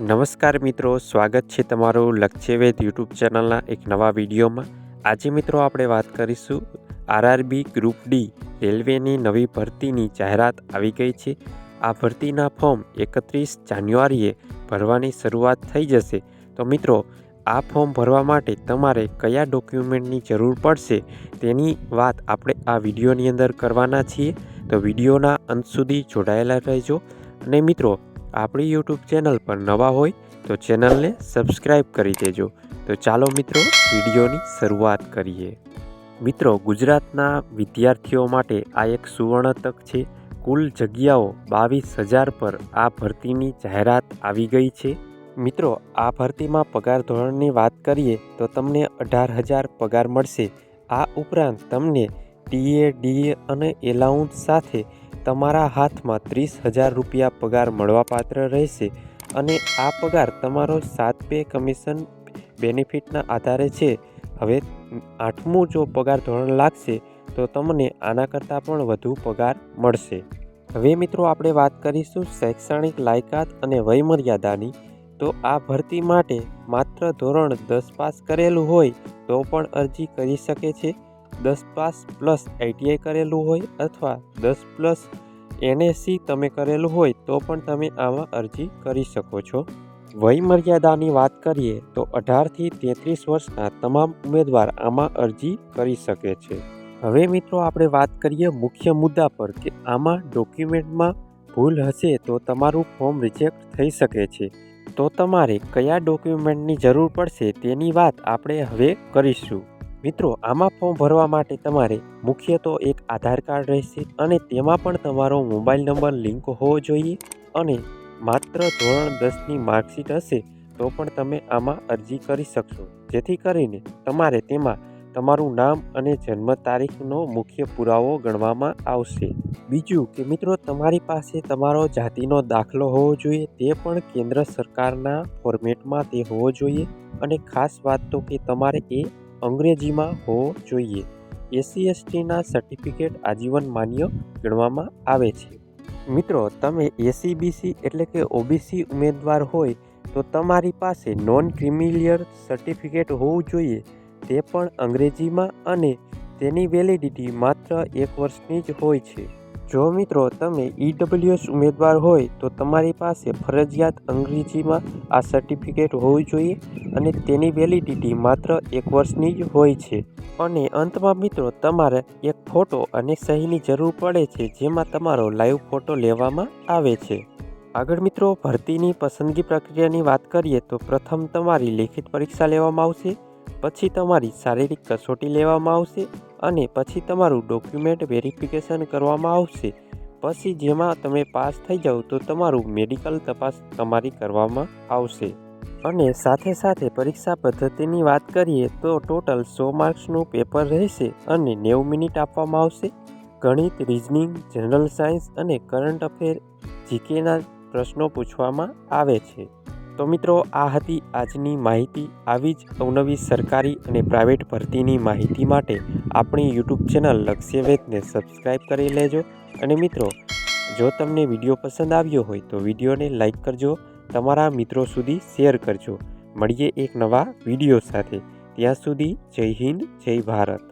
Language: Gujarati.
નમસ્કાર મિત્રો, સ્વાગત છે તમારું લક્ષ્યવેદ યુટ્યુબ ચેનલના એક નવા વિડીયોમાં. આજે મિત્રો આપણે વાત કરીશું, આરઆરબી ગ્રુપ ડી રેલવેની નવી ભરતીની જાહેરાત આવી ગઈ છે. આ ભરતીના ફોર્મ એકત્રીસ જાન્યુઆરીએ ભરવાની શરૂઆત થઈ જશે. તો મિત્રો, આ ફોર્મ ભરવા માટે તમારે કયા ડોક્યુમેન્ટની જરૂર પડશે તેની વાત આપણે આ વિડીયોની અંદર કરવાના છીએ. તો વિડીયોના અંત સુધી જોડાયેલા રહેજો. અને મિત્રો આપણી યુટ્યુબ ચેનલ પર નવા હોય તો ચેનલને સબસ્ક્રાઈબ કરી દેજો. તો ચાલો મિત્રો, વિડીયોની શરૂઆત કરીએ. મિત્રો, ગુજરાતના વિદ્યાર્થીઓ માટે આ એક સુવર્ણ તક છે. કુલ જગ્યાઓ બાવીસ હજાર પર આ ભરતીની જાહેરાત આવી ગઈ છે. મિત્રો, આ ભરતીમાં પગાર ધોરણની વાત કરીએ તો તમને અઢાર હજાર પગાર મળશે. આ ઉપરાંત તમને ટીએ ડીએ અને એલાઉન્સ સાથે તમારા હાથમાં ત્રીસ હજાર રૂપિયા પગાર મળવાપાત્ર રહેશે અને આ પગાર તમારો સાત પે કમિશન બેનિફિટના આધારે છે. હવે આઠમું જો પગાર ધોરણ લાગશે, તો તમને આના કરતાં પણ વધુ પગાર મળશે. હવે મિત્રો આપણે વાત કરીશું શૈક્ષણિક લાયકાત અને વયમર્યાદાની. તો આ ભરતી માટે માત્ર ધોરણ દસ પાસ કરેલું હોય, તો પણ અરજી કરી શકે છે. દસ પાસ પ્લસ આઈટીઆઈ કરેલું હોય અથવા દસ પ્લસ એનએસસી તમે કરેલું હોય તો પણ તમે આમાં અરજી કરી શકો છો. વયમર્યાદાની વાત કરીએ તો અઢારથી તેત્રીસ વર્ષના તમામ ઉમેદવાર આમાં અરજી કરી શકે છે. હવે મિત્રો આપણે વાત કરીએ મુખ્ય મુદ્દા પર કે આમાં ડોક્યુમેન્ટમાં ભૂલ હશે તો તમારું ફોર્મ રિજેક્ટ થઈ શકે છે. તો તમારે કયા ડોક્યુમેન્ટની જરૂર પડશે તેની વાત આપણે હવે કરીશું. મિત્રો, આમાં ફોર્મ ભરવા માટે તમારે મુખ્ય તો એક આધાર કાર્ડ રહેશે અને તેમાં પણ તમારો મોબાઈલ નંબર, લિંક હોવો જોઈએ અને માત્ર ધોરણ દસની માર્કશીટ હશે તો પણ તમે આમાં અરજી કરી શકશો. જેથી કરીને તમારે તેમાં તમારું નામ અને જન્મ તારીખનો મુખ્ય પુરાવો ગણવામાં આવશે. બીજું કે મિત્રો, તમારી પાસે તમારો જાતિનો દાખલો હોવો જોઈએ, તે પણ કેન્દ્ર સરકારના ફોર્મેટમાં તે હોવો જોઈએ અને ખાસ વાત તો કે તમારે એ અંગ્રેજીમાં હોવો જોઈએ. એસસી એસટીના સર્ટિફિકેટ આજીવન માન્ય ગણવામાં આવે છે. મિત્રો, તમે એસીબીસી એટલે કે ઓબીસી ઉમેદવાર હોય તો તમારી પાસે નોન ક્રિમિલિયર સર્ટિફિકેટ હોવું જોઈએ. તે પણ અંગ્રેજીમાં અને તેની વેલિડિટી માત્ર એક વર્ષની જ હોય છે. જો મિત્રો તમે ઈડબ્લ્યુએસ ઉમેદવાર હોય તો તમારી પાસે ફરજિયાત અંગ્રેજીમાં આ સર્ટિફિકેટ હોવું જોઈએ અને તેની વેલિડિટી માત્ર એક વર્ષની જ હોય છે. અને અંતમાં મિત્રો તમારે એક ફોટો અને સહીની જરૂર પડે છે જેમાં તમારો લાઈવ ફોટો લેવામાં આવે છે. આગળ મિત્રો ભરતીની પસંદગી પ્રક્રિયાની વાત કરીએ તો પ્રથમ તમારી લેખિત પરીક્ષા લેવામાં આવશે, પછી તમારી શારીરિક કસોટી લેવામાં આવશે અને પછી તમારું ડોક્યુમેન્ટ વેરિફિકેશન કરવામાં આવશે. પછી જેમાં તમે પાસ થઈ જાઓ તો તમારું મેડિકલ તપાસ તમારી કરવામાં આવશે. અને સાથે સાથે પરીક્ષા પદ્ધતિની વાત કરીએ તો ટોટલ સો માર્ક્સનું પેપર રહેશે અને નેવું મિનિટ આપવામાં આવશે. ગણિત રિઝનિંગ જનરલ સાયન્સ અને કરંટ અફેર જીકેના પ્રશ્નો પૂછવામાં આવે છે. તો મિત્રો, આ હતી આજની માહિતી. આવી જ અવનવી સરકારી અને પ્રાઇવેટ ભરતીની માહિતી માટે આપણી યુટ્યુબ ચેનલ લક્ષ્યવેદને સબસ્ક્રાઈબ કરી લેજો. અને મિત્રો, જો તમને વીડિયો પસંદ આવ્યો હોય તો વિડીયોને લાઈક કરજો, તમારા મિત્રો સુધી શેર કરજો. મળીએ એક નવા વીડિયો સાથે. ત્યાં સુધી જય હિન્દ, જય ભારત.